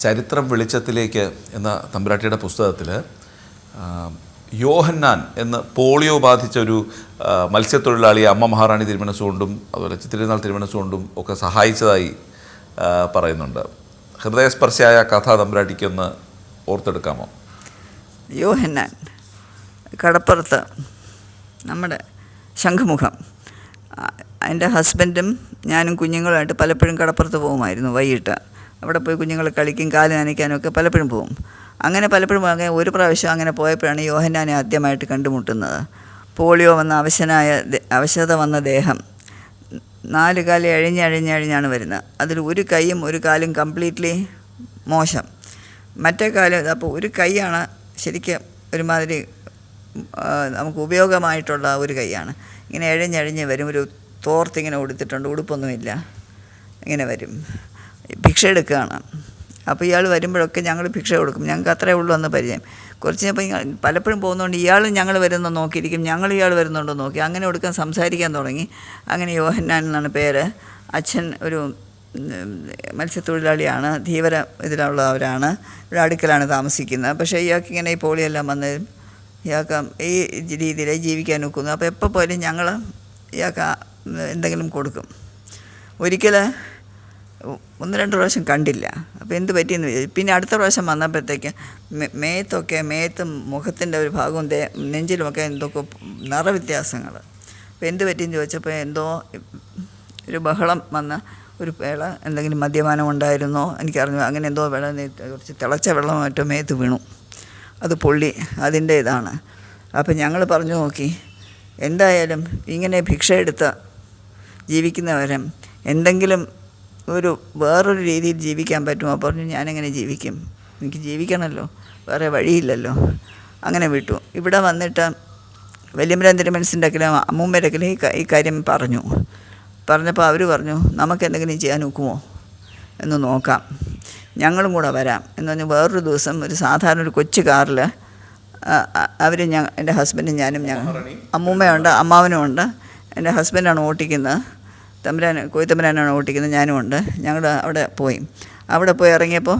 ചരിത്രം വെളിച്ചത്തിലേക്ക് എന്ന തമ്പുരാട്ടിയുടെ പുസ്തകത്തിൽ യോഹന്നാൻ എന്ന് പോളിയോ ബാധിച്ച ഒരു മത്സ്യത്തൊഴിലാളി അമ്മ മഹാറാണി തിരുമനസുകൊണ്ടും അതുപോലെ ചിത്തിരുന്നാൾ തിരുമനസുകൊണ്ടും ഒക്കെ സഹായിച്ചതായി പറയുന്നുണ്ട്. ഹൃദയസ്പർശിയായ കഥ തമ്പുരാട്ടിക്കൊന്ന് ഓർത്തെടുക്കാമോ? യോഹന്നാൻ കടപ്പുറത്ത് നമ്മുടെ ശംഖുമുഖം. എന്റെ ഹസ്ബൻഡും ഞാനും കുഞ്ഞുങ്ങളുമായിട്ട് പലപ്പോഴും കടപ്പുറത്ത് പോകുമായിരുന്നു വൈകിട്ട്. അവിടെ പോയി കുഞ്ഞുങ്ങൾ കളിക്കും കാൽ നനയ്ക്കാനൊക്കെ പലപ്പോഴും പോകും അങ്ങനെ പലപ്പോഴും അങ്ങനെ ഒരു പ്രാവശ്യം അങ്ങനെ പോയപ്പോഴാണ് യോഹന്നാനെ ആദ്യമായിട്ട് കണ്ടുമുട്ടുന്നത്. പോളിയോ വന്ന അവശനായ അവശത വന്ന ദേഹം. നാല് കാൽ അഴിഞ്ഞഴിഞ്ഞഴിഞ്ഞാണ് വരുന്നത്. അതിൽ ഒരു കൈയും ഒരു കാലും കംപ്ലീറ്റ്ലി മോശം. മറ്റേ കാലം അപ്പോൾ ഒരു കൈയാണ് ശരിക്കും ഒരുമാതിരി നമുക്ക് ഉപയോഗമായിട്ടുള്ള ഒരു കൈയാണ്. ഇങ്ങനെ എഴഞ്ഞഴിഞ്ഞ് വരും. ഒരു തോർത്തിങ്ങനെ ഉടുത്തിട്ടുണ്ട്. ഉടുപ്പൊന്നുമില്ല. ഇങ്ങനെ വരും. ഭിക്ഷ എടുക്കുകയാണ്. അപ്പോൾ ഇയാൾ വരുമ്പോഴൊക്കെ ഞങ്ങൾ ഭിക്ഷ കൊടുക്കും. ഞങ്ങൾക്ക് അത്രേ ഉള്ളൂ എന്ന് പരിചയം. കുറച്ച് കഴിഞ്ഞപ്പോൾ പലപ്പോഴും പോകുന്നതുകൊണ്ട് ഇയാൾ ഞങ്ങൾ വരുന്ന നോക്കിയിരിക്കും. ഞങ്ങൾ ഇയാൾ വരുന്നുണ്ടോ നോക്കി. അങ്ങനെ കൊടുക്കാൻ സംസാരിക്കാൻ തുടങ്ങി. അങ്ങനെ യോഹന്നാൻ എന്നാണ് പേര്. അച്ഛൻ ഒരു മത്സ്യത്തൊഴിലാളിയാണ്. ധീവര ഇതിലുള്ളവരാണ്. ഒരു അടുക്കലാണ് താമസിക്കുന്നത്. പക്ഷേ ഇയാൾക്ക് ഇങ്ങനെ ഈ പോളിയെല്ലാം വന്ന് ഇയാൾക്ക് ഈ രീതിയിൽ ജീവിക്കാൻ നോക്കുന്നു അപ്പോൾ എപ്പോൾ പോയാലും ഞങ്ങൾ ഇയാൾക്ക് എന്തെങ്കിലും കൊടുക്കും. ഒരിക്കൽ ഒന്ന് രണ്ട് പ്രാവശ്യം കണ്ടില്ല. അപ്പോൾ എന്ത് പറ്റിയെന്ന് വിചാരിച്ചു പിന്നെ അടുത്ത പ്രാവശ്യം വന്നപ്പോഴത്തേക്ക് മേത്തൊക്കെ മേത്തും മുഖത്തിന്റെ ഒരു ഭാഗവും തേ നെഞ്ചിലുമൊക്കെ എന്തൊക്കെ നിറവ്യത്യാസങ്ങൾ. അപ്പോൾ എന്ത് പറ്റിയെന്ന് ചോദിച്ചപ്പോൾ എന്തോ ഒരു ബഹളം വന്ന ഒരു വേള എന്തെങ്കിലും മദ്യപാനം ഉണ്ടായിരുന്നോ? എനിക്കറിഞ്ഞു. അങ്ങനെ എന്തോ വെള്ളം കുറച്ച് തിളച്ച വെള്ളം മറ്റോ മേത്ത് വീണു. അത് പൊള്ളി അതിന്റെ ഇതാണ് അപ്പം ഞങ്ങൾ പറഞ്ഞു നോക്കി എന്തായാലും ഇങ്ങനെ ഭിക്ഷ എടുത്ത് ജീവിക്കുന്നവരും എന്തെങ്കിലും ഒരു വേറൊരു രീതിയിൽ ജീവിക്കാൻ പറ്റുമോ? പറഞ്ഞു ഞാനെങ്ങനെ ജീവിക്കും? എനിക്ക് ജീവിക്കണമല്ലോ വേറെ വഴിയില്ലല്ലോ. അങ്ങനെ വിട്ടു. ഇവിടെ വന്നിട്ട് വല്യമ്പലം തിരുമനസിന്റെ അക്കലും അമ്മൂമ്മയുടെ അക്കലും ഈ കാര്യം പറഞ്ഞു. പറഞ്ഞപ്പോൾ അവർ പറഞ്ഞു നമുക്ക് എന്തെങ്കിലും ചെയ്യാൻ ഒക്കുമോ? എന്ന് നോക്കാം. ഞങ്ങളും കൂടെ വരാം. എന്ന് പറഞ്ഞ് വേറൊരു ദിവസം ഒരു സാധാരണ ഒരു കൊച്ചു കാറിൽ അവർ ഞാൻ എന്റെ ഹസ്ബൻഡും ഞാനും ഞങ്ങൾ അമ്മൂമ്മയുണ്ട് അമ്മാവനും ഉണ്ട് എന്റെ ഹസ്ബൻഡാണ് ഓട്ടിക്കുന്നത്. തമ്പുരാൻ കോയിത്തമ്പുരാനാണ് ഓട്ടിക്കുന്നത്. ഞാനും ഉണ്ട്. ഞങ്ങൾ അവിടെ പോയി. അവിടെ പോയി ഇറങ്ങിയപ്പോൾ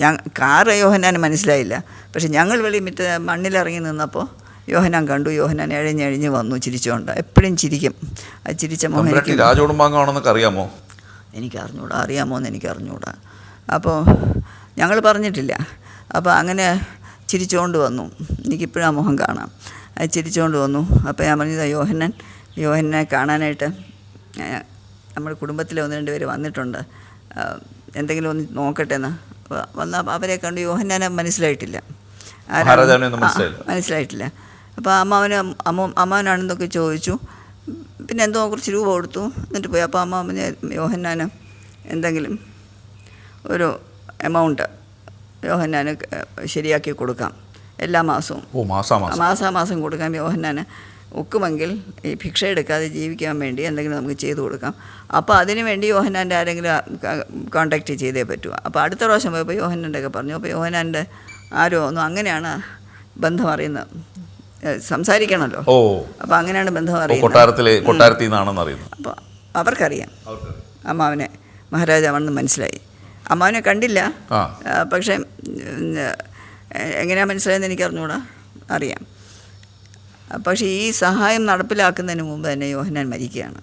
ഞാൻ കാറ് യോഹനാൻ മനസ്സിലായില്ല. പക്ഷെ ഞങ്ങൾ വെളി മിറ്റ മണ്ണിലിറങ്ങി നിന്നപ്പോൾ യോഹനാൻ കണ്ടു. യോഹനാൻ എഴഞ്ഞെഴിഞ്ഞ് വന്നു ചിരിച്ചുകൊണ്ട്. എപ്പോഴും ചിരിക്കും. ആ ചിരിച്ച മോഹൻ രാജകുടുംബാംഗമാണെന്നൊക്കെ അറിയാമോ എനിക്ക് അറിഞ്ഞൂടാ അറിയാമോ? എന്ന് എനിക്ക് അറിഞ്ഞൂടാ അപ്പോൾ ഞങ്ങൾ പറഞ്ഞിട്ടില്ല. അപ്പോൾ അങ്ങനെ ചിരിച്ചുകൊണ്ട് വന്നു. എനിക്കിപ്പോഴും ആ മുഖം കാണാം. അത് ചിരിച്ചുകൊണ്ട് വന്നു. അപ്പോൾ ഞാൻ പറഞ്ഞത് യോഹന്നൻ. യോഹന്നെ കാണാനായിട്ട് നമ്മുടെ കുടുംബത്തിലെ ഒന്ന് രണ്ട് പേര് വന്നിട്ടുണ്ട്. എന്തെങ്കിലും ഒന്ന് നോക്കട്ടെ എന്ന് വന്ന അവരെ കണ്ട് യോഹന്നാനെ മനസ്സിലായിട്ടില്ല. മനസ്സിലായിട്ടില്ല. അപ്പോൾ അമ്മാവന് അമ്മ അമ്മാവനാണെന്നൊക്കെ ചോദിച്ചു. പിന്നെ എന്തോ കുറച്ച് രൂപ കൊടുത്തു. എന്നിട്ട് പോയി. അപ്പോൾ അമ്മാവന് യോഹന്നാന് എന്തെങ്കിലും ഒരു എമൗണ്ട് യോഹന്നാന് ശരിയാക്കി കൊടുക്കാം. എല്ലാ മാസവും. മാസാമാസം കൊടുക്കാം യോഹന്നാന്. ഒക്കുമെങ്കിൽ ഈ ഭിക്ഷ എടുക്കാതെ ജീവിക്കാൻ വേണ്ടി എന്തെങ്കിലും നമുക്ക് ചെയ്തു കൊടുക്കാം. അപ്പോൾ അതിനു വേണ്ടി യോഹനാന്റെ ആരെങ്കിലും കോണ്ടാക്റ്റ് ചെയ്തേ പറ്റൂ. അപ്പോൾ അടുത്ത പ്രാവശ്യം പോയപ്പോൾ യോഹനാന്റെ ഒക്കെ പറഞ്ഞു. അപ്പോൾ യോഹനാന്റെ ആരോ ഒന്നും അങ്ങനെയാണ് ബന്ധം അറിയുന്നത്. സംസാരിക്കണമല്ലോ. ഓ. അപ്പോൾ അങ്ങനെയാണ് ബന്ധം അറിയുന്നത്. അപ്പോൾ അവർക്കറിയാം. അമ്മാവനെ മഹാരാജാവാണെന്ന് മനസ്സിലായി. അമ്മാവനെ കണ്ടില്ല. പക്ഷേ എങ്ങനെയാണ് മനസ്സിലായെന്ന് എനിക്ക് അറിഞ്ഞുകൂടാ അറിയാം. പക്ഷേ ഈ സഹായം നടപ്പിലാക്കുന്നതിന് മുമ്പ് തന്നെ യോഹനാൻ മരിക്കുകയാണ്.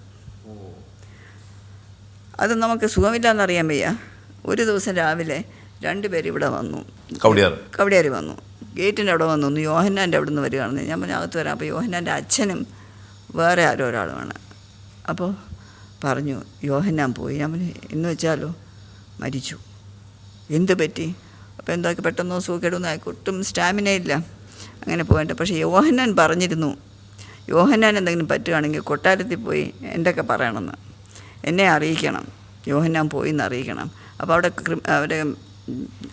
അത് നമുക്ക് സുഖമില്ലാന്നറിയാൻ വയ്യ. ഒരു ദിവസം രാവിലെ രണ്ടുപേര് ഇവിടെ വന്നു. കവടിയാർ. വന്നു. ഗേറ്റിന്റെ അവിടെ വന്നു. യോഹനാന്റെ യോഹന്നാന്റെ അവിടെ നിന്ന് വരികയാണെന്ന് ഞാൻ പറഞ്ഞു അകത്ത് വരാം. അപ്പോൾ യോഹന്നാന്റെ അച്ഛനും വേറെ ആരോ ഒരാളുമാണ്. അപ്പോൾ പറഞ്ഞു യോഹന്നാൻ പോയി. ഞാൻ പറഞ്ഞു എന്ന് വെച്ചാലോ? മരിച്ചു. എന്ത് പറ്റി? അപ്പോൾ എന്താക്കി പെട്ടെന്ന് സുഖക്കെടുന്ന ഒട്ടും സ്റ്റാമിന ഇല്ല അങ്ങനെ പോകേണ്ട. പക്ഷേ യോഹന്നാൻ പറഞ്ഞിരുന്നു യോഹന്നാൻ എന്തെങ്കിലും പറ്റുകയാണെങ്കിൽ കൊട്ടാരത്തിൽ പോയി എന്റെയൊക്കെ പറയണമെന്ന്. എന്നെ അറിയിക്കണം. യോഹന്നാൻ പോയി എന്ന് അറിയിക്കണം. അപ്പോൾ അവിടെ അവരെ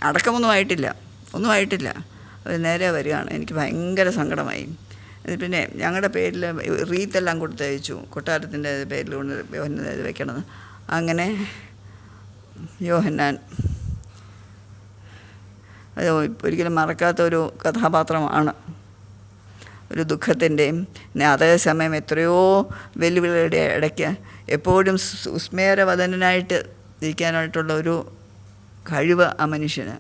അടക്കമൊന്നും ആയിട്ടില്ല. ഒന്നും ആയിട്ടില്ല. അവർ നേരെ വരികയാണ്. എനിക്ക് ഭയങ്കര സങ്കടമായി. പിന്നെ ഞങ്ങളുടെ പേരിൽ റീത്തെല്ലാം കൊടുത്ത് അയച്ചു. കൊട്ടാരത്തിന്റെ പേരിൽ കൊണ്ട് യോഹന്നാൻ വെക്കണമെന്ന്. അങ്ങനെ യോഹന്നാൻ അത് ഒരിക്കലും മറക്കാത്ത ഒരു കഥാപാത്രമാണ്. ഒരു ദുഃഖത്തിന്റെയും പിന്നെ അതേസമയം എത്രയോ വെല്ലുവിളികളുടെ ഇടയ്ക്ക് എപ്പോഴും സുസ്മേരവദനായിട്ട് ഇരിക്കാനായിട്ടുള്ള ഒരു കഴിവ് ആ മനുഷ്യന്